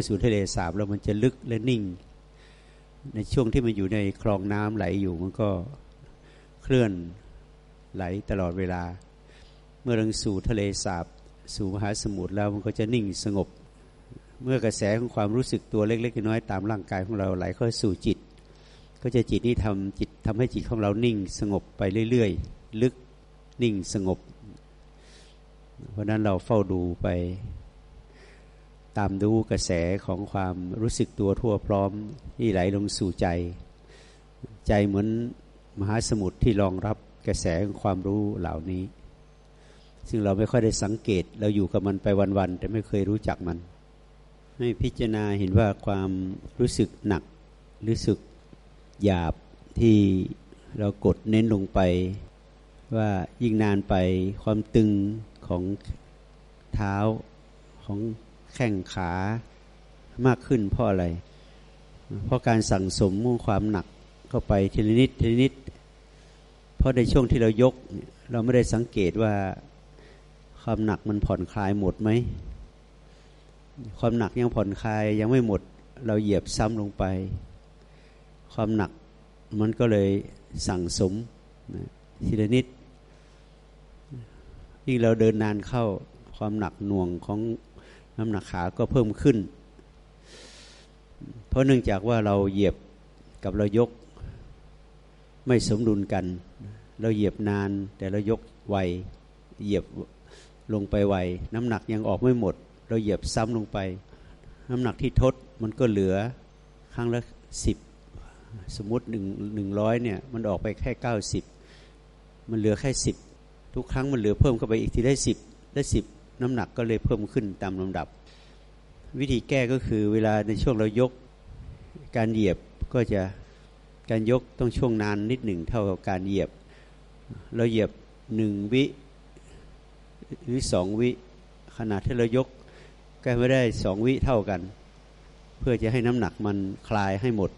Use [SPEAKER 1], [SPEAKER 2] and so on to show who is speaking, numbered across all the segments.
[SPEAKER 1] อสู่ทะเลสาบแล้วมันจะลึกและนิ่ง ในช่วงที่มันอยู่ในคลองน้ำไหลอยู่มันก็เคลื่อนไหลตลอดเวลา เมื่อลงสู่ทะเลสาบสู่มหาสมุทรแล้วมันก็จะนิ่งสงบ เมื่อกระแสของความรู้สึกตัวเล็กๆน้อยๆตามร่างกายของเราไหลเข้าสู่จิต ก็จะจิตนี้ทำจิตทำให้จิตของเรานิ่งสงบไปเรื่อยๆ ลึกนิ่งสงบ เพราะนั้นเราเฝ้าดูไป ตามดูกระแสของความรู้สึกตัวทั่วพร้อมที่ไหลลงสู่ใจ ใจเหมือนมหาสมุทรที่รองรับกระแสของความรู้เหล่านี้ ซึ่งเราไม่ค่อยได้สังเกตเราอยู่กับมันไปวันๆแต่ไม่เคยรู้จักมัน ให้พิจารณาเห็นว่าความรู้สึกหนักรู้สึกหยาบที่เรากดเน้นลงไป ว่ายิ่งนานไปความตึงของเท้าของ แข้งขามากขึ้นเพราะอะไร เพราะการสั่งสมความหนักเข้าไปทีละนิดทีละนิด เพราะในช่วงที่เรายก เราไม่ได้สังเกตว่าความหนักมันผ่อนคลายหมดไหม ความหนักยังผ่อนคลายยังไม่หมด เราเหยียบซ้ำลงไป ความหนักมันก็เลยสั่งสมทีละนิดยิ่งเราเดินนานเข้าความหนักหน่วงของ น้ำหนักขาก็เพิ่มขึ้น เพราะเนื่องจากว่าเราเหยียบกับเรายกไม่สมดุลกัน เราเหยียบนาน แต่เรายกไวเหยียบลงไปไวน้ำหนักยังออกไม่หมด เราเหยียบซ้ำลงไป น้ำหนักที่ทดมันก็เหลือครั้งละสิบสมมติหนึ่งหนึ่งร้อยเนี่ยมันออกไปแค่เก้าสิบมันเหลือแค่สิบทุกครั้งมันเหลือเพิ่มเข้าไปอีกทีได้สิบได้สิบ น้ำหนักก็เลยเพิ่มขึ้นตามลำดับ วิธีแก้ก็คือเวลาในช่วงเรายกการเหยียบก็จะการยกต้องช่วงนานนิดหนึ่งเท่ากับการเหยียบ เราเหยียบหนึ่งวิหรือสองวิขนาดที่เรายกก็ไม่ได้สองวิเท่ากัน เพื่อจะให้น้ำหนักมันคลายให้หมด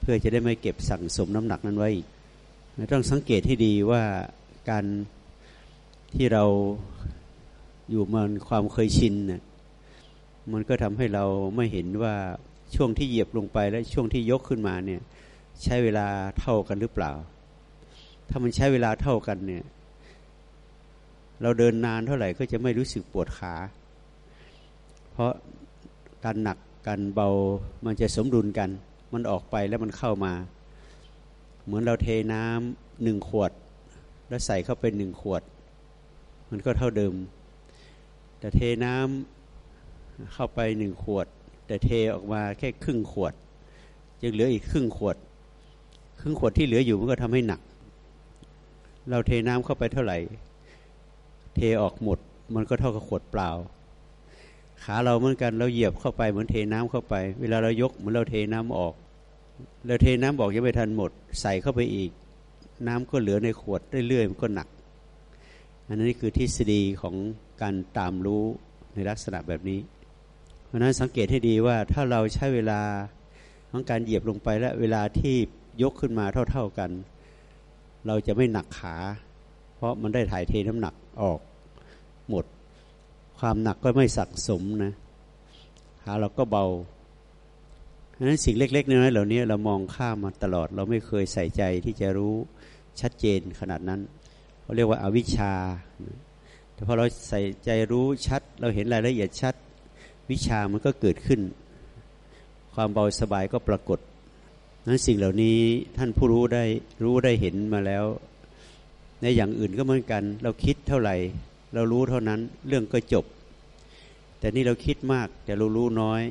[SPEAKER 1] เพื่อจะได้ไม่เก็บสั่งสมน้ำหนักนั้นไว้ต้องสังเกตให้ดีว่าการที่เรา อยู่มันความเคยชินน่ะมันก็ทำให้เราไม่เห็นว่าช่วงที่เหยียบลงไปและช่วงที่ยกขึ้นมาเนี่ย ใช้เวลาเท่ากันหรือเปล่า ถ้ามันใช้เวลาเท่ากันเนี่ย เราเดินนานเท่าไหร่ก็จะไม่รู้สึกปวดขา เพราะการหนักการเบามันจะสมดุลกัน มันออกไปแล้วมันเข้ามา เหมือนเราเทน้ำหนึ่งขวด แล้วใส่เข้าไปหนึ่งขวด มันก็เท่าเดิม แต่เทน้ำเข้าไปหนึ่งขวด แต่เทออกมาแค่ครึ่งขวด ยังเหลืออีกครึ่งขวด ครึ่งขวดที่เหลืออยู่มันก็ทำให้หนัก เราเทน้ำเข้าไปเท่าไหร่ เทออกหมด มันก็เท่ากับขวดเปล่า ขาเราเหมือนกันเราเหยียบเข้าไปเหมือนเทน้ำเข้าไป เวลาเรายกเหมือนเราเทน้ำออกเราเทน้ำบอกยังไม่ทันหมด ใส่เข้าไปอีก น้ำก็เหลือในขวดเรื่อยๆมันก็หนัก อันนี้คือทฤษฎีของ การตามรู้ในลักษณะแบบนี้ เพราะนั้นสังเกตให้ดีว่าถ้าเราใช้เวลาของการเหยียบลงไปและเวลาที่ยกขึ้นมาเท่า ๆกัน เราจะไม่หนักขา เพราะมันได้ถ่ายเทน้ำหนักออกหมด ความหนักก็ไม่สักสมนะขาเราก็เบาเพราะนั้นสิ่งเล็กๆน้อยๆเหล่านี้เรามองข้ามมาตลอด เราไม่เคยใส่ใจที่จะรู้ชัดเจนขนาดนั้นเขาเรียกว่าอาวิชชา แต่พอเราใส่ใจรู้ชัด เราเห็นรายละเอียดชัด วิชามันก็เกิดขึ้น ความเบาสบายก็ปรากฏนั้นสิ่งเหล่านี้ท่านผู้รู้ได้รู้ได้เห็นมาแล้ว ในอย่างอื่นก็เหมือนกัน เราคิดเท่าไหร่ เรารู้เท่านั้นเรื่องก็จบ แต่นี่เราคิดมากแต่เรารู้น้อย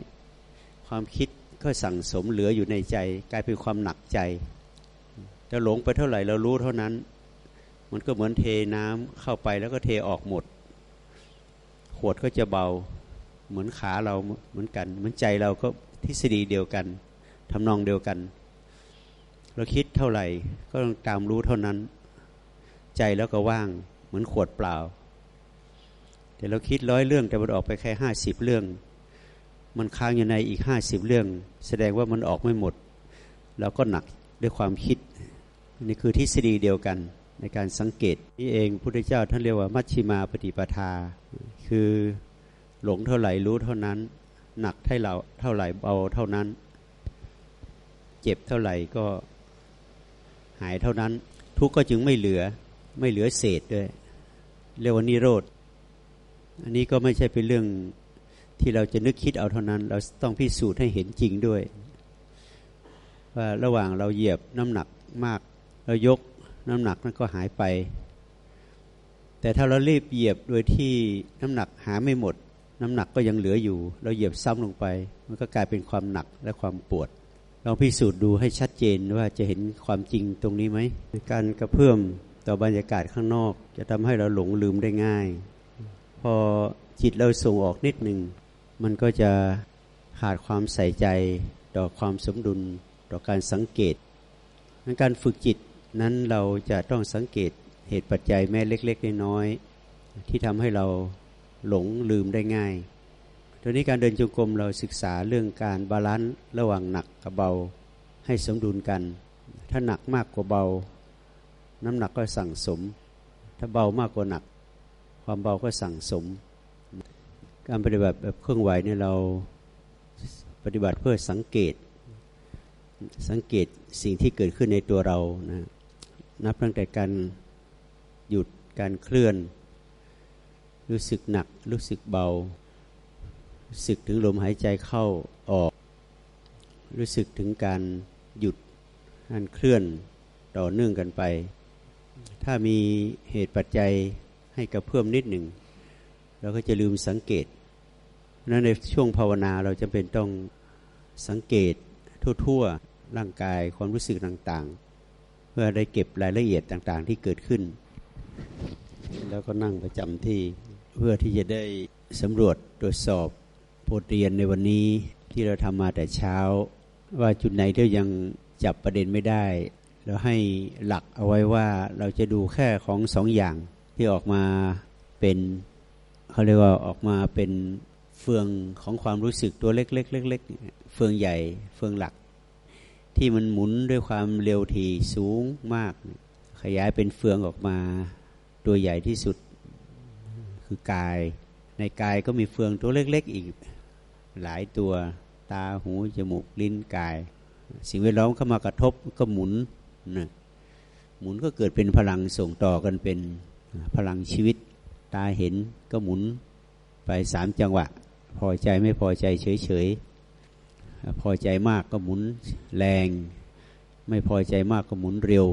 [SPEAKER 1] ความคิดก็สั่งสมเหลืออยู่ในใจ กลายเป็นความหนักใจจะหลงไปเท่าไหร่เรารู้เท่านั้น มันก็เหมือนเทน้ำเข้าไปแล้วก็เทออกหมด ขวดก็จะเบา เหมือนขาเราเหมือนกัน เหมือนใจเราก็ทฤษฎีเดียวกันทำนองเดียวกัน เราคิดเท่าไหร่ก็ต้องตามรู้เท่านั้น ใจแล้วก็ว่าง เหมือนขวดเปล่า แต่เราคิดร้อยเรื่องแต่มันออกไปแค่ห้าสิบเรื่อง มันค้างอยู่ในอีกห้าสิบเรื่อง แสดงว่ามันออกไม่หมดแล้วก็หนักด้วยความคิดนี่คือทฤษฎีเดียวกัน ในการสังเกตนี่เองพุทธเจ้าท่านเรียกว่ามัชชิมาปฏิปทา คือหลงเท่าไหร่รู้เท่านั้น หนักเท่าเราเท่าไหร่เบาเท่านั้น เจ็บเท่าไหร่ก็หายเท่านั้น ทุกข์ก็จึงไม่เหลือไม่เหลือเศษด้วยเรียกว่านิโรธอันนี้ก็ไม่ใช่เป็นเรื่องที่เราจะนึกคิดเอาเท่านั้น เราต้องพิสูจน์ให้เห็นจริงด้วย ว่าระหว่างเราเหยียบน้ำหนักมาก เรายก น้ำหนักนั้นก็หายไป แต่ถ้าเรารีบเหยียบโดยที่น้ำหนักหาไม่หมด น้ำหนักก็ยังเหลืออยู่ เราเหยียบซ้ำลงไป มันก็กลายเป็นความหนักและความปวดลองพิสูจน์ดูให้ชัดเจนว่าจะเห็นความจริงตรงนี้ไหมการกระเพื่อมต่อบรรยากาศข้างนอก จะทำให้เราหลงลืมได้ง่าย พอจิตเราส่งออกนิดหนึ่งมันก็จะขาดความใส่ใจ ต่อความสมดุล ต่อการสังเกตการฝึกจิต นั้นเราจะต้องสังเกตเหตุปัจจัยแม้เล็กๆน้อยๆที่ทำให้เราหลงลืมได้ง่ายตอนนี้การเดินจงกรมเราศึกษาเรื่องการบาลานซ์ระหว่างหนักกับเบาให้สมดุลกัน ถ้าหนักมากกว่าเบา น้ำหนักก็สั่งสม ถ้าเบามากกว่าหนัก ความเบาก็สั่งสม การปฏิบัติแบบเครื่องไหวเนี่ยเราปฏิบัติเพื่อสังเกต สังเกตสิ่งที่เกิดขึ้นในตัวเรานะ นับตั้งแต่การหยุดการเคลื่อน รู้สึกหนัก รู้สึกเบา รู้สึกถึงลมหายใจเข้าออก รู้สึกถึงการหยุดการเคลื่อนต่อเนื่องกันไป ถ้ามีเหตุปัจจัยให้กระเพิ่อมนิดหนึ่งเราก็จะลืมสังเกตนั้นในช่วงภาวนาเราจะเป็นต้องสังเกตทั่ว ๆ ร่างกายความรู้สึกต่างๆ เพื่อได้เก็บรายละเอียดต่างๆ ที่เกิดขึ้น แล้วก็นั่งประจำที่เพื่อที่จะได้สำรวจตรวจสอบบทเรียนในวันนี้ที่เราทำมาแต่เช้า ว่าจุดไหนที่ยังจับประเด็นไม่ได้เราให้หลักเอาไว้ว่าเราจะดูแค่ของสองอย่างที่ออกมาเป็นเขาเรียกว่าออกมาเป็นเฟืองของความรู้สึกตัวเล็กๆเล็กๆเฟืองใหญ่เฟืองหลัก ที่มันหมุนด้วยความเร็วทีสูงมาก ขยายเป็นเฟืองออกมาตัวใหญ่ที่สุดคือกาย ในกายก็มีเฟืองตัวเล็ก ๆ อีกหลายตัวตาหูจมูกลิ้นกาย สิ่งแวดล้อมเข้ามากระทบก็หมุนนะหมุนก็เกิดเป็นพลังส่งต่อกันเป็นพลังชีวิต ตาเห็นก็หมุนไปสามจังหวะ พอใจไม่พอใจเฉยเฉย พอใจมากก็หมุนแรง ไม่พอใจมากก็หมุนเร็ว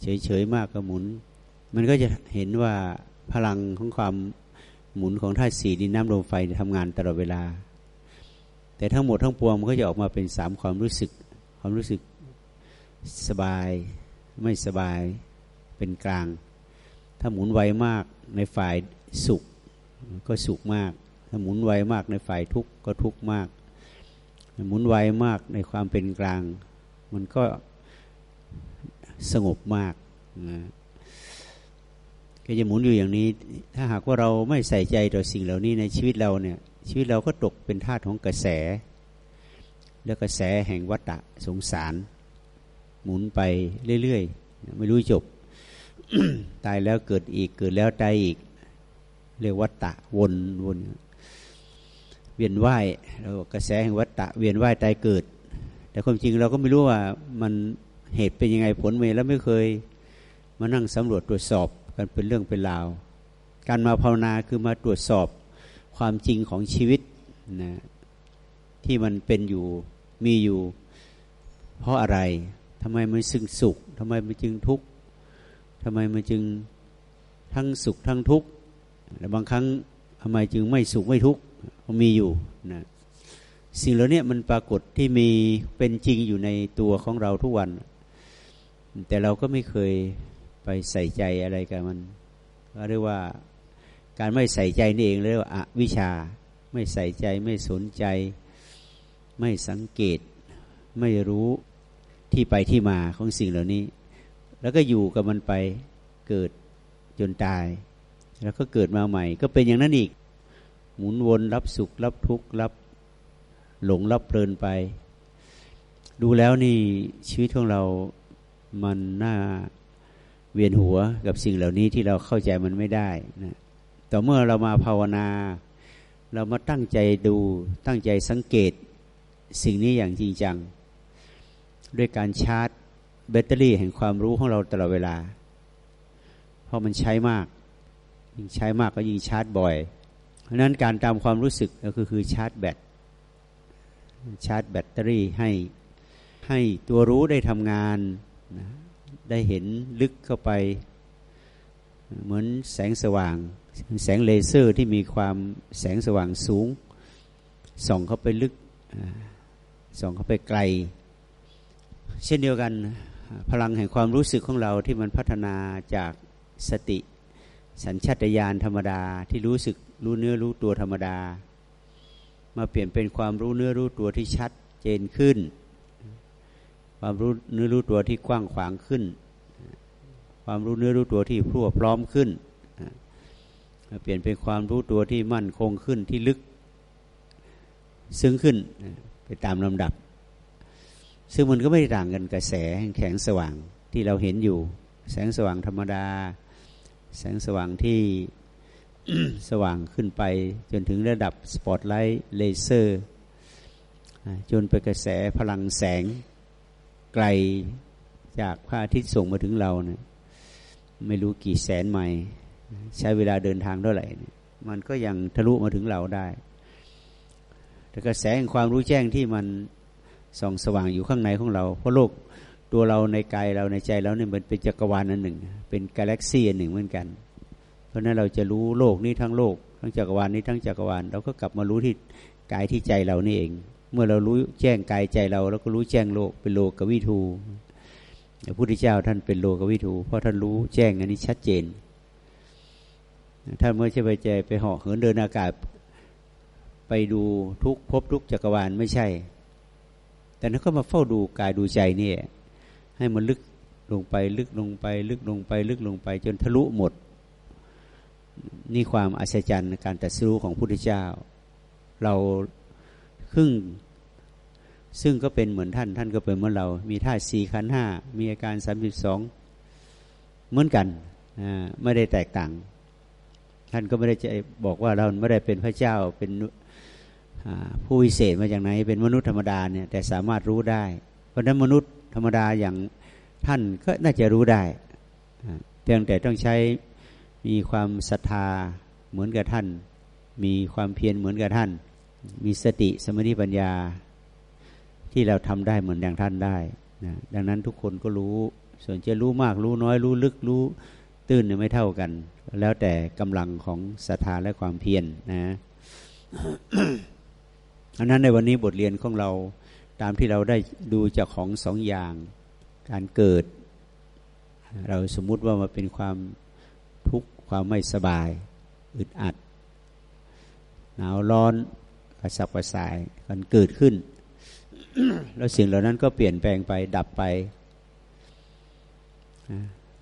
[SPEAKER 1] เฉยเฉยมากก็หมุน มันก็จะเห็นว่าพลังของความหมุนของธาตุสี่ดินน้ำลมไฟทำงานตลอดเวลา แต่ทั้งหมดทั้งปวงมันก็จะออกมาเป็นสามความรู้สึก ความรู้สึกสบาย ไม่สบายเป็นกลาง ถ้าหมุนไวมากในฝ่ายสุขก็สุขมาก ถ้าหมุนไวมากในฝ่ายทุกข์ก็ทุกข์มาก หมุนไวมากในความเป็นกลาง มันก็สงบมากนะก็จะหมุนอยู่อย่างนี้ ถ้าหากว่าเราไม่ใส่ใจต่อสิ่งเหล่านี้ในชีวิตเราเนี่ย ชีวิตเราก็ตกเป็นทาสของกระแส แล้วกระแสแห่งวัฏฏะสงสาร หมุนไปเรื่อยๆ ไม่รู้จบ ตายแล้วเกิดอีกเกิดแล้วตายอีก เรียกวัฏฏะวนวน เวียนว่ายเรากระแสแห่งวัฏฏะเวียนว่ายตายเกิด แต่ความจริงเราก็ไม่รู้ว่ามันเหตุเป็นยังไงผลเมแล้วไม่เคยมานั่งสำรวจตรวจสอบกันเป็นเรื่องเป็นราว การมาภาวนาคือมาตรวจสอบความจริงของชีวิตนะที่มันเป็นอยู่มีอยู่ เพราะอะไรทำไมมันซึ่งสุขทำไมมันจึงทุกข์ทำไมมันจึงทั้งสุขทั้งทุกข์และบางครั้งทำไมจึงไม่สุขไม่ทุกข์ มีอยู่นะสิ่งเหล่านี้มันปรากฏที่มีเป็นจริงอยู่ในตัวของเราทุกวัน แต่เราก็ไม่เคยไปใส่ใจอะไรกับมันก็เรียกว่าการไม่ใส่ใจนี่เองเรียกว่าอวิชา ไม่ใส่ใจไม่สนใจ ไม่สังเกต ไม่รู้ที่ไปที่มาของสิ่งเหล่านี้ แล้วก็อยู่กับมันไปเกิดจนตาย แล้วก็เกิดมาใหม่ ก็เป็นอย่างนั้นอีก หมุนวนรับสุข รับทุกข์รับหลงรับเพลินไป ดูแล้วนี่ชีวิตของเรามันน่าเวียนหัวกับสิ่งเหล่านี้ที่เราเข้าใจมันไม่ได้นะต่อเมื่อเรามาภาวนา เรามาตั้งใจดูตั้งใจสังเกตสิ่งนี้อย่างจริงจัง ด้วยการชาร์จแบตเตอรี่แห่งความรู้ของเราตลอดเวลา เพราะมันใช้มาก ยิ่งใช้มากก็ยิ่งชาร์จบ่อย เพราะนั้นการตามความรู้สึกก็คือคือชาร์จแบตชาร์จแบตเตอรี่ให้ให้ตัวรู้ได้ทำงานนะได้เห็นลึกเข้าไป เหมือนแสงสว่าง แสงเลเซอร์ที่มีความแสงสว่างสูง ส่องเข้าไปลึกส่องเข้าไปไกล เช่นเดียวกันพลังแห่งความรู้สึกของเราที่มันพัฒนาจากสติ สัญชาตญาณธรรมดาที่รู้สึกรู้เนื้อรู้ตัวธรรมดา มาเปลี่ยนเป็นความรู้เนื้อรู้ตัวที่ชัดเจนขึ้น ความรู้เนื้อรู้ตัวที่กว้างขวางขึ้น ความรู้เนื้อรู้ตัวที่พรั่วพร้อมขึ้นเปลี่ยนเป็นความรู้ตัวที่มั่นคงขึ้นที่ลึก ซึ้งขึ้นไปตามลำดับ ซึ่งมันก็ไม่ต่างกันกระแสแข็งสว่างที่เราเห็นอยู่ แสงสว่างธรรมดา แสงสว่างที่สว่างขึ้นไป จนถึงระดับสปอตไลท์เลเซอร์จนไปกระแสพลังแสงไกลจากพระอาทิตย์ส่งมาถึงเราเนะี่ยไม่รู้กี่แสนไมล์ใช้เวลาเดินทางเท่าไหร่มันก็ยังทะลุมาถึงเราได้ แต่กระแสแห่งความรู้แจ้งที่มันส่องสว่างอยู่ข้างในของเรา เพราะโลก ตัวเราในกายเราในใจเราเนี่ยมันเป็นจักรวาลอันหนึ่ง เป็นกาแล็กซีอันหนึ่งเหมือนกัน เพราะนั้นเราจะรู้โลกนี้ทั้งโลก ทั้งจักรวาลนี้ทั้งจักรวาลเราก็กลับมารู้ที่กายที่ใจเรานี่เอง เมื่อเรารู้แจ้งกายใจเราเราก็รู้แจ้งโลกเป็นโลกกวิทูพระพุทธเจ้าท่านเป็นโลกวิทูเพราะท่านรู้แจ้งอันนี้ชัดเจนท่านเมื่อจะไปใจไปเหาะเหินเดินอากาศไปดูทุกพบทุกจักรวาลไม่ใช่ แต่นั้นก็มาเฝ้าดูกายดูใจนี่ ให้มันลึกลงไป ลึกลงไป ลึกลงไป ลึกลงไป จนทะลุหมด นี่ความอัศจรรย์การตัดสู้ของพุทธเจ้า เราครึ่งซึ่งก็เป็นเหมือนท่าน ท่านก็เป็นเหมือนเรา มีธาสี่ขันห้า มีอาการสามสิบสองเหมือนกัน ไม่ได้แตกต่าง ท่านก็ไม่ได้จะบอกว่าเราไม่ได้เป็นพระเจ้า เป็นผู้วิเศษมาจากไหน เป็นมนุษย์ธรรมดาเนี่ย แต่สามารถรู้ได้ เพราะนั้นมนุษย์ ธรรมดาอย่างท่านก็น่าจะรู้ได้เพียงแต่ต้องใช้มีความศรัทธาเหมือนกับท่าน มีความเพียรเหมือนกับท่าน มีสติสมาธิปัญญาที่เราทำได้เหมือนอย่างท่านได้นะดังนั้นทุกคนก็รู้ ส่วนจะรู้มากรู้น้อยรู้ลึกรู้ตื้นเนี่ยไม่เท่ากัน แล้วแต่กำลังของศรัทธาและความเพียรนนะอันนั้นในวันนี้บทเรียนของเรา ตามที่เราได้ดูจากของสองอย่าง การเกิด เราสมมุติว่ามาเป็นความทุกข์ความไม่สบาย อึดอัด หนาวร้อนกระสับกระส่ายกันเกิดขึ้น แล้วสิ่งเหล่านั้นก็เปลี่ยนแปลงไปดับไป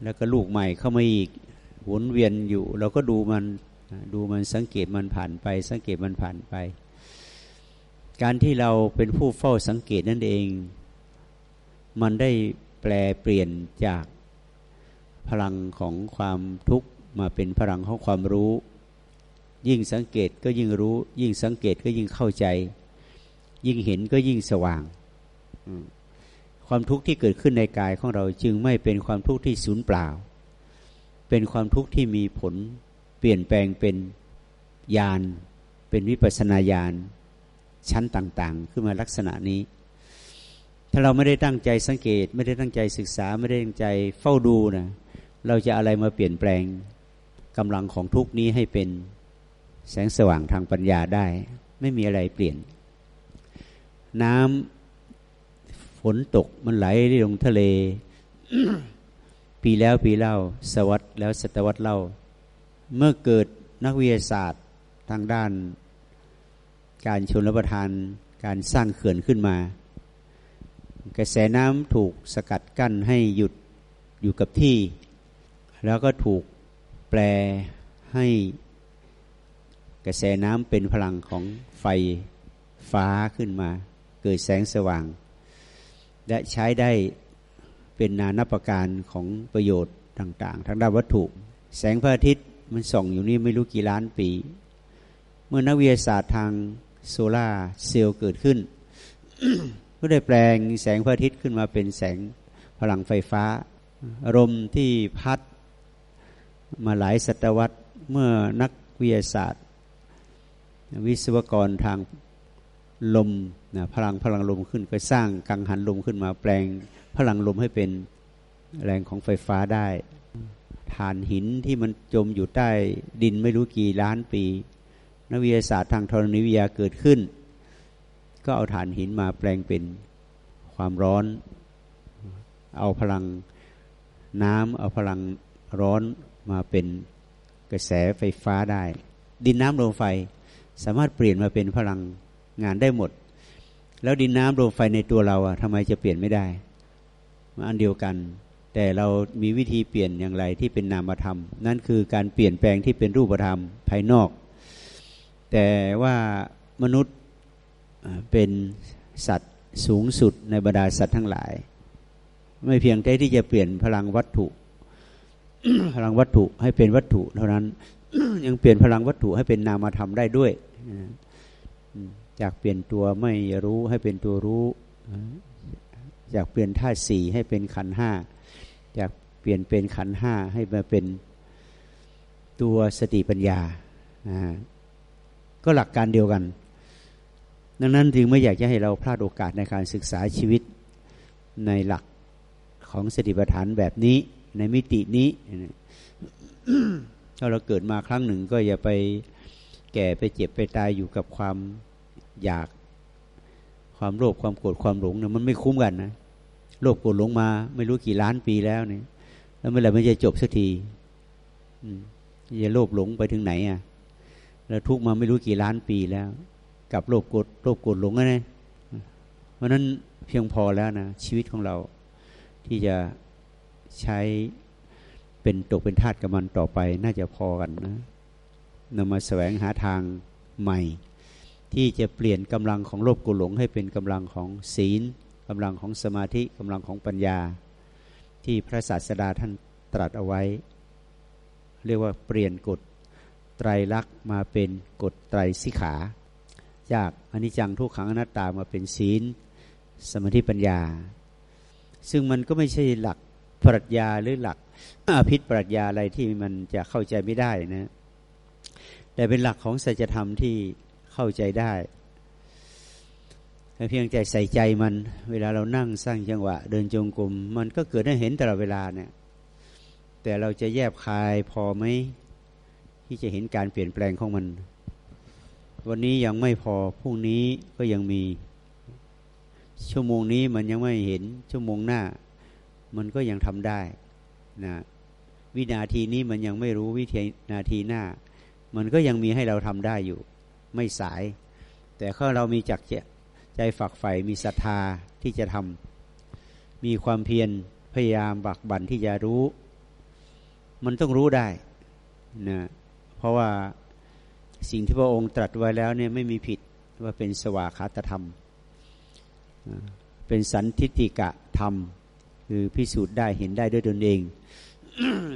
[SPEAKER 1] แล้วก็ลูกใหม่เข้ามาอีกวนเวียนอยู่ เราก็ดูมันดูมันสังเกตมันผ่านไป สังเกตมันผ่านไป การที่เราเป็นผู้เฝ้าสังเกตนั่นเอง มันได้แปลเปลี่ยนจากพลังของความทุกข์มาเป็นพลังของความรู้ ยิ่งสังเกตก็ยิ่งรู้ ยิ่งสังเกตก็ยิ่งเข้าใจ ยิ่งเห็นก็ยิ่งสว่างความทุกข์ที่เกิดขึ้นในกายของเราจึงไม่เป็นความทุกข์ที่สูญเปล่า เป็นความทุกข์ที่มีผล เปลี่ยนแปลงเป็นญาณเป็นวิปัสนาญาณ ชั้นต่าง ๆ ขึ้นมาลักษณะนี้ ถ้าเราไม่ได้ตั้งใจสังเกต ไม่ได้ตั้งใจศึกษาไม่ได้ตั้งใจเฝ้าดูนะเราจะอะไรมาเปลี่ยนแปลงกำลังของทุกนี้ให้เป็นแสงสว่างทางปัญญาได้ ไม่มีอะไรเปลี่ยน น้ำฝนตกมันไหลลงทะเล ปีแล้วปีเล่า สวัสดแล้วศตวรรษเล่า เมื่อเกิดนักวิทยาศาสตร์ทางด้าน การชนรับประทานการสร้างเขื่อนขึ้นมา กระแสน้ำถูกสกัดกั้นให้หยุดอยู่กับที่ แล้วก็ถูกแปลให้กระแสน้ำเป็นพลังของไฟฟ้าขึ้นมา เกิดแสงสว่าง และใช้ได้เป็นนานาประการของประโยชน์ต่าง ๆทางด้านวัตถุ แสงพระอาทิตย์มันส่องอยู่นี่ไม่รู้กี่ล้านปี เมื่อนักวิทยาศาสตร์ทาง โซลาเซลล์เกิดขึ้น ก็ได้แปลงแสงพระอาทิตย์ขึ้นมาเป็นแสงพลังไฟฟ้าอารมที่พัดมาหลายศตวรรษเมื่อนักวิทยาศาสตร์ วิศวกรทางลมนะพลังพลังลมขึ้นก็สร้างกังหันลมขึ้นมาแปลงพลังลมให้เป็นแรงของไฟฟ้าได้ฐานหินที่มันจมอยู่ใต้ดินไม่รู้กี่ล้านปี นักวิทยาศาสตร์ทางธรณีวิทยาเกิดขึ้น ก็เอาฐานหินมาแปลงเป็นความร้อน เอาพลังน้ำเอาพลังร้อนมาเป็นกระแสไฟฟ้าได้ ดินน้ำลมไฟสามารถเปลี่ยนมาเป็นพลังงานได้หมด แล้วดินน้ำลมไฟในตัวเราอะทำไมจะเปลี่ยนไม่ได้อันเดียวกัน แต่เรามีวิธีเปลี่ยนอย่างไรที่เป็นนามธรรม นั่นคือการเปลี่ยนแปลงที่เป็นรูปธรรมภายนอก แต่ว่ามนุษย์เป็นสัตว์สูงสุดในบรรดาสัตว์ทั้งหลาย ไม่เพียงแต่ที่จะเปลี่ยนพลังวัตถุ พลังวัตถุให้เป็นวัตถุเท่านั้นยังเปลี่ยนพลังวัตถุให้เป็นนามธรรมได้ด้วยจากเปลี่ยนตัวไม่รู้ให้เป็นตัวรู้จากเปลี่ยนธาตุสี่ให้เป็นขันห้าจากเปลี่ยนเป็นขันห้าให้มาเป็นตัวสติปัญญา ก็หลักการเดียวกัน ดังนั้นจึงไม่อยากจะให้เราพลาดโอกาสในการศึกษาชีวิตในหลักของสติปัฏฐานแบบนี้ในมิตินี้ถ้าเราเกิดมาครั้งหนึ่งก็อย่าไปแก่ไปเจ็บไปตายอยู่กับความอยากความโลภความโกรธความหลงเนี่ยมันไม่คุ้มกันนะโลภโกรธหลงมาไม่รู้กี่ล้านปีแล้วเนี่ยแล้วเมื่อไหร่มันจะจบสักทีจะโลภหลงไปถึงไหนอะ แล้วทุกมาไม่รู้กี่ล้านปีแล้ว กับโลภโกรธโลภโกรธหลงนะเพราะนั้นเพียงพอแล้วนะชีวิตของเราที่จะใช้เป็นตกเป็นทาสกับมันต่อไปน่าจะพอกันนะนำมาแสวงหาทางใหม่ ที่จะเปลี่ยนกำลังของโลภกุหลง ให้เป็นกำลังของศีลกำลังของสมาธิกำลังของปัญญา ที่พระศาสดาท่านตรัสเอาไว้ เรียกว่าเปลี่ยนกฎ ไตรลักษณ์มาเป็นกฎไตรสิขา จากอนิจจังทุกขังอนัตตามาเป็นศีล สมาธิปัญญา ซึ่งมันก็ไม่ใช่หลักปรัชญาหรือหลักอภิปรัชญาอะไรที่มันจะเข้าใจไม่ได้นะ แต่เป็นหลักของสัจธรรมที่เข้าใจได้เพียงใจใส่ใจมัน เวลาเรานั่งสร้างจังหวะ เดินจงกรมมันก็เกิดได้เห็นตลอดเวลาเนี่ย แต่เราจะแยบคายพอไหม ที่จะเห็นการเปลี่ยนแปลงของมัน วันนี้ยังไม่พอพรุ่งนี้ก็ยังมี ชั่วโมงนี้มันยังไม่เห็นชั่วโมงหน้า มันก็ยังทำได้นะวินาทีนี้มันยังไม่รู้วินาทีหน้า มันก็ยังมีให้เราทำได้อยู่ ไม่สาย แต่ถ้าเรามีจักใจฝักใฝ่มีศรัทธาที่จะทำมีความเพียรพยายามบักบั่นที่จะรู้ มันต้องรู้ได้นะ เพราะว่าสิ่งที่พระองค์ตรัสไว้แล้วเนี่ยไม่มีผิดว่าเป็นสวากขาตธรรม เป็นสันทิติกะธรรม คือพิสูจน์ได้เห็นได้ด้วยตนเอง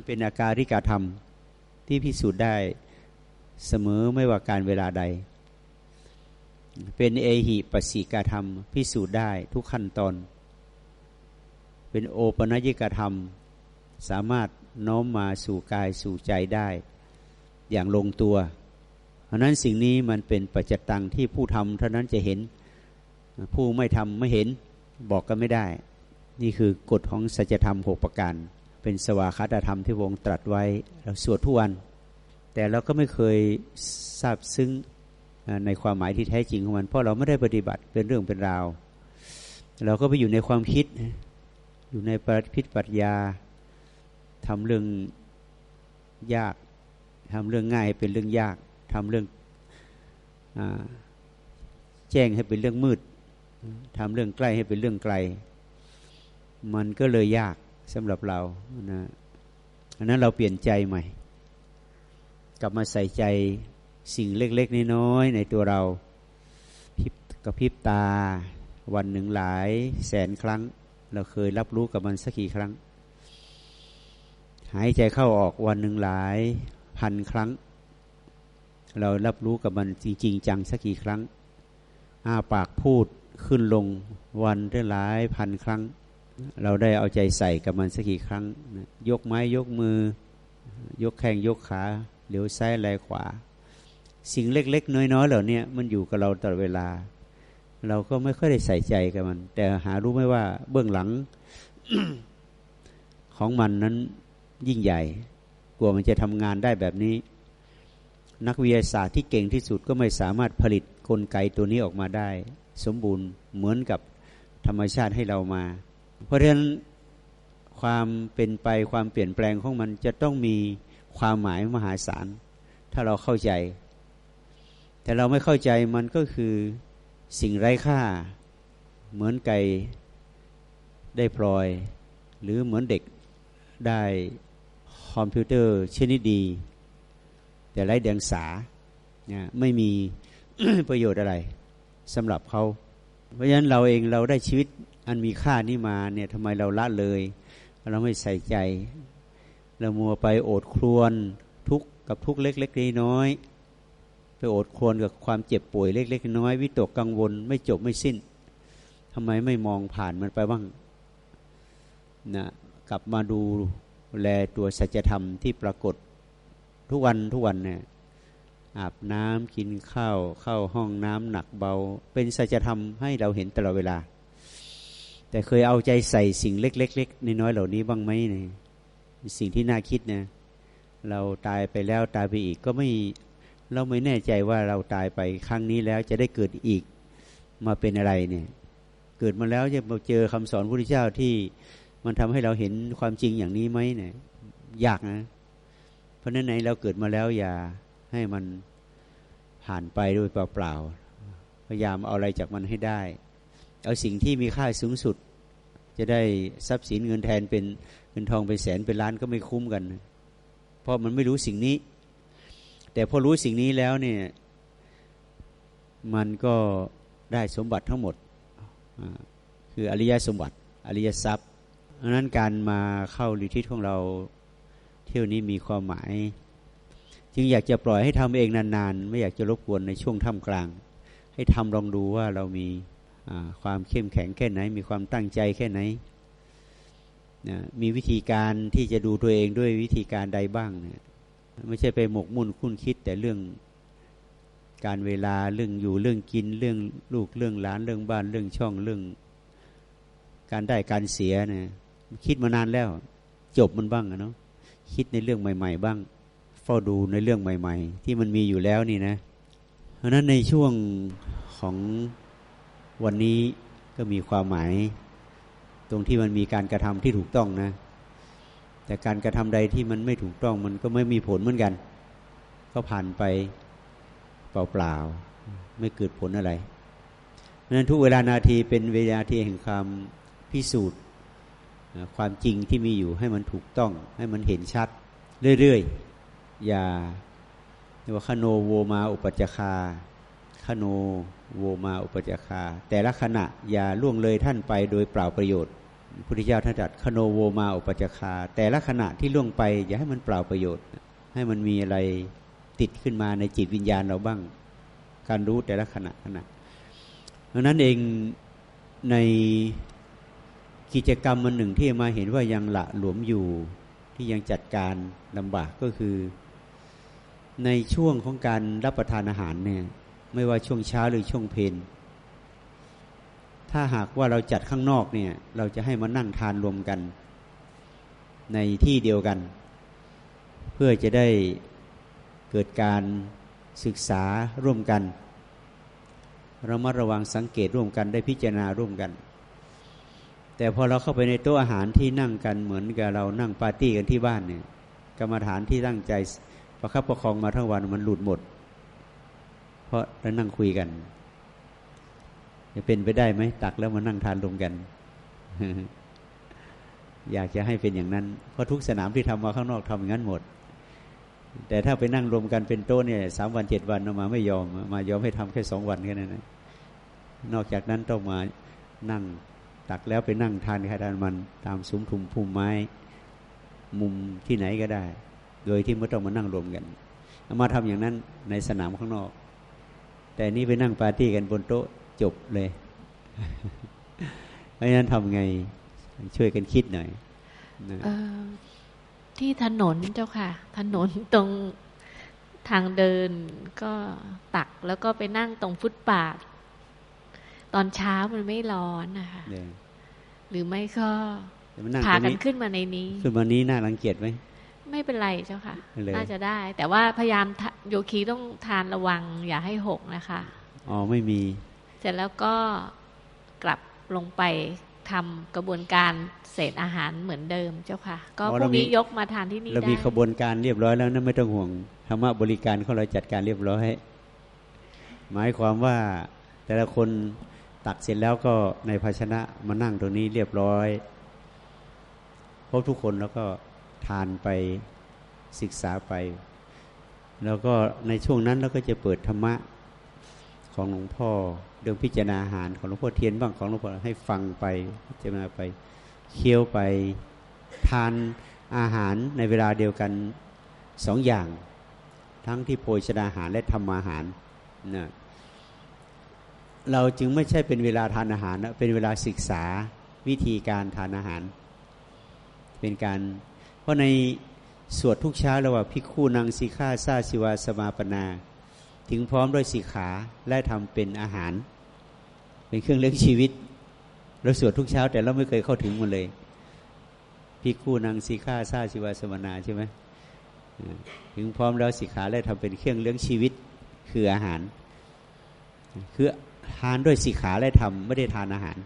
[SPEAKER 1] เป็นอาการิกาธรรมที่พิสูจน์ได้เสมอไม่ว่าการเวลาใด เป็นเอหิปสิกธรรม พิสูจน์ได้ทุกขั้นตอน เป็นโอปนัญิกธรรม สามารถน้อมมาสู่กายสู่ใจได้ อย่างลงตัวเพราะนั้นสิ่งนี้มันเป็นปัจจตังที่ผู้ทำเท่านั้นจะเห็นผู้ไม่ทำไม่เห็นบอกกันไม่ได้ นี่คือกฎของสัจธรรมหกประการ เป็นสวาคตธรรมที่วงตรัสไว้เราสวดทุกวัน แต่เราก็ไม่เคยทราบซึ้งในความหมายที่แท้จริงของมัน เพราะเราไม่ได้ปฏิบัติเป็นเรื่องเป็นราว เราก็ไปอยู่ในความคิด อยู่ในปรัพิษปัญญาทำเรื่องยาก ทำเรื่องง่ายให้เป็นเรื่องยากทำเรื่องอแจ้งให้เป็นเรื่องมืดทำเรื่องใกล้ให้เป็นเรื่องไกล มันก็เลยยากสำหรับเรานะอันนั้นเราเปลี่ยนใจใหม่ กลับมาใส่ใจสิ่งเล็ก ๆ น้อยๆในตัวเราพิบกระพริบตา วันหนึ่งหลาย แสนครั้ง เราเคยรับรู้กับมันสักกี่ครั้ง หายใจเข้าออกวันหนึ่งหลาย พันครั้ง เรารับรู้กับมันจริงจังสักกี่ครั้งอ้าปากพูดขึ้นลงวันได้หลายพันครั้ง เราได้เอาใจใส่กับมันสักกี่ครั้ง ยกไม้ยกมือ ยกแข้งยกขาเหลียวซ้ายไหลขวา สิ่งเล็ก ๆ น้อยๆเหล่านี้มันอยู่กับเราตลอดเวลา เราก็ไม่ค่อยได้ใส่ใจกับมัน แต่หารู้ไหมว่าเบื้องหลังของมันนั้นยิ่งใหญ่ ลัวมันจะทำงานได้แบบนี้ นักวิทยาศาสตร์ที่เก่งที่สุดก็ไม่สามารถผลิตกลไกตัวนี้ออกมาได้ สมบูรณ์เหมือนกับธรรมชาติให้เรามา เพราะฉะนั้นความเป็นไปความเปลี่ยนแปลงของมันจะต้องมีความหมายมหาศาล ถ้าเราเข้าใจ แต่เราไม่เข้าใจมันก็คือสิ่งไร้ค่า เหมือนไก่ได้พลอย หรือเหมือนเด็กได้ คอมพิวเตอร์ชนิดดี แต่ไร้เดียงสาเนี่ยไม่มีประโยชน์อะไรสำหรับเขา เพราะฉะนั้นเราเองเราได้ชีวิตอันมีค่านี้มาเนี่ยทำไมเราละเลย เราไม่ใส่ใจ เรามัวไปโอดครวนทุกกับทุกเล็กๆน้อยๆไปโอดครวนกับความเจ็บป่วยเล็ก ๆ น้อยวิตกกังวลไม่จบไม่สิ้นทำไมไม่มองผ่านมันไปบ้างนะกลับมาดู แลตัวสัจธรรมที่ปรากฏทุกวันทุกวันเนี่ยอาบน้ำกินข้าวเข้าห้องน้ำหนักเบา เป็นสัจธรรมให้เราเห็นตลอดเวลา แต่เคยเอาใจใส่สิ่งเล็กๆน้อยๆเหล่านี้บ้างไหมเนี่ยสิ่งที่น่าคิดนะเราตายไปแล้วตายไปอีกก็ไม่เราไม่แน่ใจว่าเราตายไปครั้งนี้แล้วจะได้เกิดอีกมาเป็นอะไรเนี่ย เกิดมาแล้วจะมาเจอคำสอนพระพุทธเจ้าที่ มันทำให้เราเห็นความจริงอย่างนี้ไหมเนี่ยยากนะ เพราะนั้นไหนเราเกิดมาแล้วอย่าให้มันผ่านไปโดยเปล่าๆพยายามเอาอะไรจากมันให้ได้ เอาสิ่งที่มีค่าสูงสุด จะได้ทรัพย์สินเงินแทนเป็นเงินทองเป็นแสนเป็นล้านก็ไม่คุ้มกัน เพราะมันไม่รู้สิ่งนี้ แต่พอรู้สิ่งนี้แล้วเนี่ย มันก็ได้สมบัติทั้งหมด คืออริยสมบัติ อริยทรัพย์ ดังนั้นการมาเข้าลิทิศของเราเที่ยวนี้มีความหมาย จึงอยากจะปล่อยให้ทำเองนานๆ ไม่อยากจะรบกวนในช่วงท่ามกลาง ให้ทำลองดูว่าเรามีความเข้มแข็งแค่ไหน มีความตั้งใจแค่ไหนนะมีวิธีการที่จะดูตัวเองด้วยวิธีการใดบ้างเนี่ยไม่ใช่ไปหมกมุ่นคุ้นคิดแต่เรื่องการเวลาเรื่องอยู่เรื่องกินเรื่องลูกเรื่องหลานเรื่องบ้านเรื่องช่องเรื่อง การได้การเสียเนี่ย คิดมานานแล้ว จบมันบ้างนะเนาะคิดในเรื่องใหม่ ๆ บ้าง เฝ้าดูในเรื่องใหม่ ๆ ที่มันมีอยู่แล้วนี่นะ เพราะนั้นในช่วงของวันนี้ก็มีความหมาย ตรงที่มันมีการกระทำที่ถูกต้องนะ แต่การกระทำใดที่มันไม่ถูกต้องมันก็ไม่มีผลเหมือนกัน ก็ผ่านไปเปล่าๆไม่เกิดผลอะไรเพราะนั้นทุกเวลานาทีเป็นเวลาที่แห่งความพิสูจน์ ความจริงที่มีอยู่ให้มันถูกต้อง ให้มันเห็นชัด เรื่อยๆ อย่าเรียกว่าคโนโวมาอุปจคาคโนโวมาอุปจคา แต่ละขณะอย่าล่วงเลยท่านไปโดยเปล่าประโยชน์พุทธเจ้าท่านตรัสคโนโวมาอุปจคา แต่ละขณะที่ล่วงไป อย่าให้มันเปล่าประโยชน์ ให้มันมีอะไรติดขึ้นมาในจิตวิญญาณเราบ้าง การรู้แต่ละขณะขณะดังนั้นเองใน กิจกรรมมันหนึ่งที่มาเห็นว่ายังละหลวมอยู่ ที่ยังจัดการลำบากก็คือ ในช่วงของการรับประทานอาหารเนี่ยไม่ว่าช่วงเช้าหรือช่วงเพนถ้าหากว่าเราจัดข้างนอกเนี่ย เราจะให้มานั่งทานรวมกัน ในที่เดียวกัน เพื่อจะได้เกิดการศึกษาร่วมกันรามาระวังสังเกตร่วมกันได้พิจารณาร่วมกัน แต่พอเราเข้าไปในโต๊ะอาหารที่นั่งกันเหมือนกับเรานั่งปาร์ตี้กันที่บ้านเนี่ยกรรมฐานที่ตั้งใจประคับประคองมาทั้งวันมันหลุดหมด เพราะเรานั่งคุยกันจะเป็นไปได้ไหมตักแล้วมานั่งทานรวมกัน อยากจะให้เป็นอย่างนั้น เพราะทุกสนามที่ทำมาข้างนอกทำอย่างนั้นหมด แต่ถ้าไปนั่งรวมกันเป็นโต๊ะเนี่ยสามวันเจ็ดวันออกมาไม่ยอมมายอมให้ทำแค่สองวันแค่นั้นนะนอกจากนั้นต้องมานั่ง ตักแล้วไปนั่งทานใครทานมันตามซุ้มทุมพุ่มไม้ มุมที่ไหนก็ได้ โดยที่ไม่ต้องมานั่งรวมกันเอามาทำอย่างนั้นในสนามข้างนอก แต่นี่ไปนั่งปาร์ตี้กันบนโต๊ะจบเลย เพราะฉะนั้นทำไงช่วยกันคิดหน่อยนะ
[SPEAKER 2] เอ่อที่ถนนเจ้าค่ะ ถนนตรงทางเดินก็ตักแล้วก็ไปนั่งตรงฟุตบาท ตอนเช้ามันไม่ร้อนนะคะ
[SPEAKER 1] เนี่ย
[SPEAKER 2] หรือไม่ก็
[SPEAKER 1] แต่มันนั่ง
[SPEAKER 2] พา
[SPEAKER 1] ตรง
[SPEAKER 2] กัน
[SPEAKER 1] นี้
[SPEAKER 2] ขึ้นมาในนี้
[SPEAKER 1] ขึ้นมานี้น่ารังเกียจไหม
[SPEAKER 2] ไม่เป็นไรเจ้าค่ะ
[SPEAKER 1] เลย
[SPEAKER 2] น่าจะได้ แต่ว่าพยายามทะโยคีต้องทานระวังอย่าให้หกนะคะ
[SPEAKER 1] อ๋อไม่มี
[SPEAKER 2] เสร็จแล้วก็กลับลงไปทำกระบวนการเศษอาหารเหมือนเดิมเจ้าค่ะ ก็
[SPEAKER 1] อ๋อ
[SPEAKER 2] พ
[SPEAKER 1] เรา
[SPEAKER 2] รุ่ง
[SPEAKER 1] มี
[SPEAKER 2] นี้ยกมาทานที่นี่
[SPEAKER 1] เรา
[SPEAKER 2] ได้
[SPEAKER 1] มีขบวนการเรียบร้อยแล้วนะไม่ต้องห่วงธรรมะบริการของเราจัดการเรียบร้อย หมายความว่าแต่ละคน ตักเสร็จแล้วก็ในภาชนะมานั่งตรงนี้เรียบร้อยพบทุกคนแล้วก็ทานไปศึกษาไป แล้วก็ในช่วงนั้นเราก็จะเปิดธรรมะของหลวงพ่อเรื่องพิจารณาอาหารของหลวงพ่อเทียนบ้างของหลวงพ่อให้ฟังไปพิจารณาไปเคี้ยวไปทานอาหารในเวลาเดียวกันสองอย่าง ทั้งที่โภชนาอาหารและธรรมาอาหารนะ เราจึงไม่ใช่เป็นเวลาทานอาหารนะเป็นเวลาศึกษาวิธีการทานอาหาร เป็นการ เพราะในสวดทุกเช้าเราว่าพิกคูนางสีข้าซาสิวาสมาปนา ถึงพร้อมด้วยสีขาและทำเป็นอาหาร เป็นเครื่องเลี้ยงชีวิตเราสวดทุกเช้า แต่เราไม่เคยเข้าถึงมันเลยพิกคูนางสีข้าซาสิวาสมานาใช่ไหมถึงพร้อมแล้วสีขาและทำเป็นเครื่องเลี้ยงชีวิตคืออาหาร คือ ทานด้วยสีขาและทำไม่ได้ทานอาหาร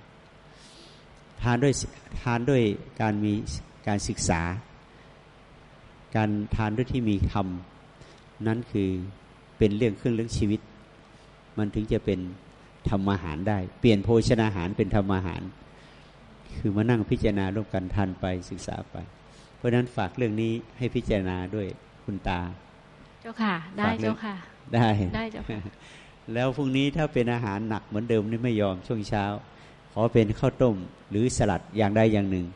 [SPEAKER 1] ทานด้วยทานด้วยการมีการศึกษา การทานด้วยที่มีธรรมนั้นคือเป็นเรื่องเครื่องเลี้ยงชีวิต มันถึงจะเป็นธรรมอาหารได้ เปลี่ยนโภชนาอาหารเป็นธรรมอาหาร คือมานั่งพิจารณาร่วมกันทานไปศึกษาไป เพราะฉะนั้นฝากเรื่องนี้ให้พิจารณาด้วยคุณตา
[SPEAKER 2] เจ้าค่ะ ได้
[SPEAKER 1] ฝากเรื่อง
[SPEAKER 2] เจ้าค่ะ
[SPEAKER 1] ได้
[SPEAKER 2] ได้เจ้าค่ะ
[SPEAKER 1] แล้วพรุ่งนี้ถ้าเป็นอาหารหนักเหมือนเดิมนี่ไม่ยอมช่วงเช้า ขอเป็นข้าวต้มหรือสลัดอย่างใดอย่างหนึ่ง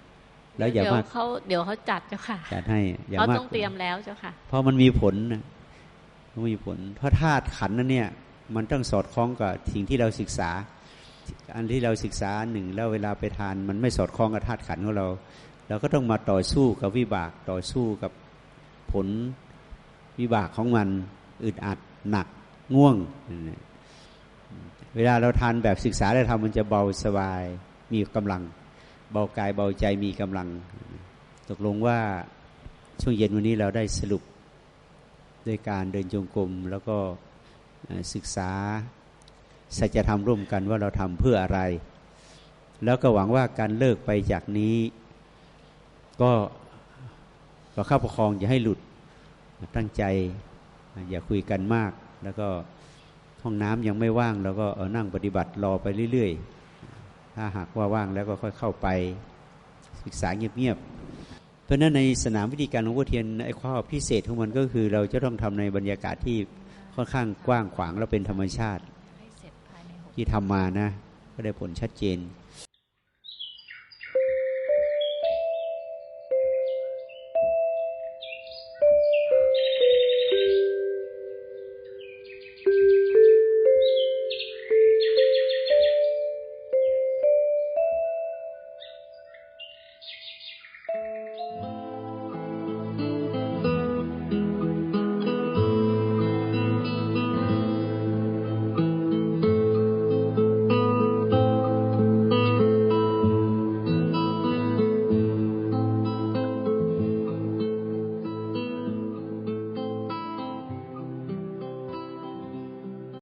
[SPEAKER 1] แล้วอย่า
[SPEAKER 2] เดี๋ยว
[SPEAKER 1] มาก
[SPEAKER 2] เขาเดี๋ยวเขาจัดเจ้าค่ะ
[SPEAKER 1] จัดให้อย่า
[SPEAKER 2] เขา
[SPEAKER 1] มาก
[SPEAKER 2] ต้องเตรียมแล้วเจ้าค่ะ
[SPEAKER 1] เพราะมันมีผลนะมันมีผล เพราะธาตุขันธ์นั้นเนี่ย มันต้องสอดคล้องกับสิ่งที่เราศึกษา อันที่เราศึกษาหนึ่งแล้วเวลาไปทาน มันไม่สอดคล้องกับธาตุขันธ์ของเราเราก็ต้องมาต่อสู้กับวิบากต่อสู้กับผลวิบากของมันอึดอัดหนัก ง่วง เวลาเราทานแบบศึกษาแล้ทำมันจะเบาสบาย มีกำลัง เบากายเบาใจมีกำลัง ตกลงว่าช่วงเย็นวันนี้เราได้สรุปด้วยการเดินจงกรมแล้วก็ศึกษาสัจธรรมร่วมกันว่าเราทำเพื่ออะไร แล้วก็หวังว่าการเลิกไปจากนี้ ก็ประคับประคองอย่าให้หลุดตั้งใจอย่าคุยกันมาก แล้วก็ห้องน้ำยังไม่ว่างเราก็เออนั่งปฏิบัติรอไปเรื่อย ๆ ถ้าหากว่าว่างแล้วก็ค่อยเข้าไปศึกษาเงียบๆ เพราะฉะนั้นในสนามวิธีการหลวงพ่อเทียนไอ้ข้อพิเศษของมันก็คือ เราจะต้องทำในบรรยากาศที่ค่อนข้างกว้างขวางและเป็นธรรมชาติที่ทำมานะ ก็ได้ผลชัดเจน